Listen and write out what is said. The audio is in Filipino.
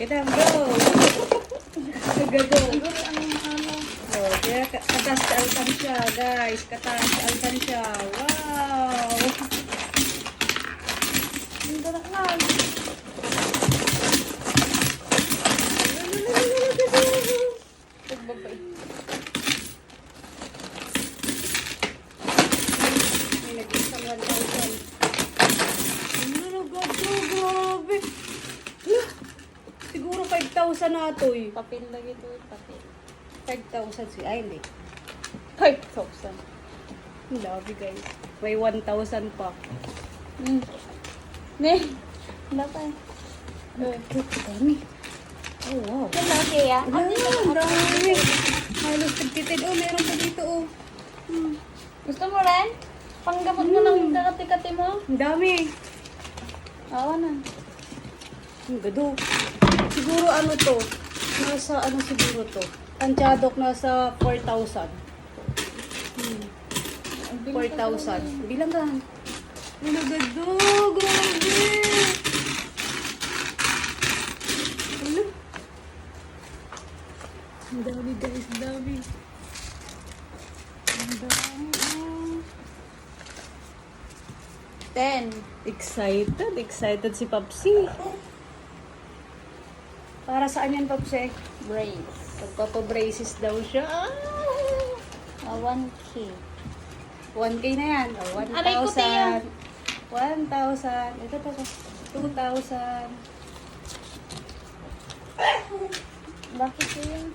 Kita, go! Go. Siguro ang ano. Oh, kaya ka- katas sa guys. Katas sa alkansya. Wow! Ang darak na. Pagbabay. May nag-isang 1,000. Ano, gato, grabe. Lah, Siguro 5,000 na ito eh. Papel lagi ito. Papel. 5,000 si hindi. 5,000. Ang Love guys. May 1,000 pa. Hmm. Ne. Wala pa eh. Oh, dami. Oh, wow. Kaya. Wala, ang dami. Halos tagtitid. Oh, meron pa dito, oh. Hmm. Gusto mo rin? Panggamot mo ng kakati-kati mo? Ang dami. Awa na. Ang gado. Ano to? Nasa ano siguro to? Ang tiyadok nasa 4,000. Hmm. Ang bilis na 4,000. Bilangan. Ano gado? Grabe! Ano? Ang dami guys, ang dami. Ang dami. oh. 10. Excited, excited si Papsi. Para saan yan, Papsi? Brace. Pagpapabraces daw siya. Ah! Ah, 1K. 1K na yan. Oh, Aray ko, Tia. 1,000. 1,000. Ito, ito. 2,000. Bakit yun?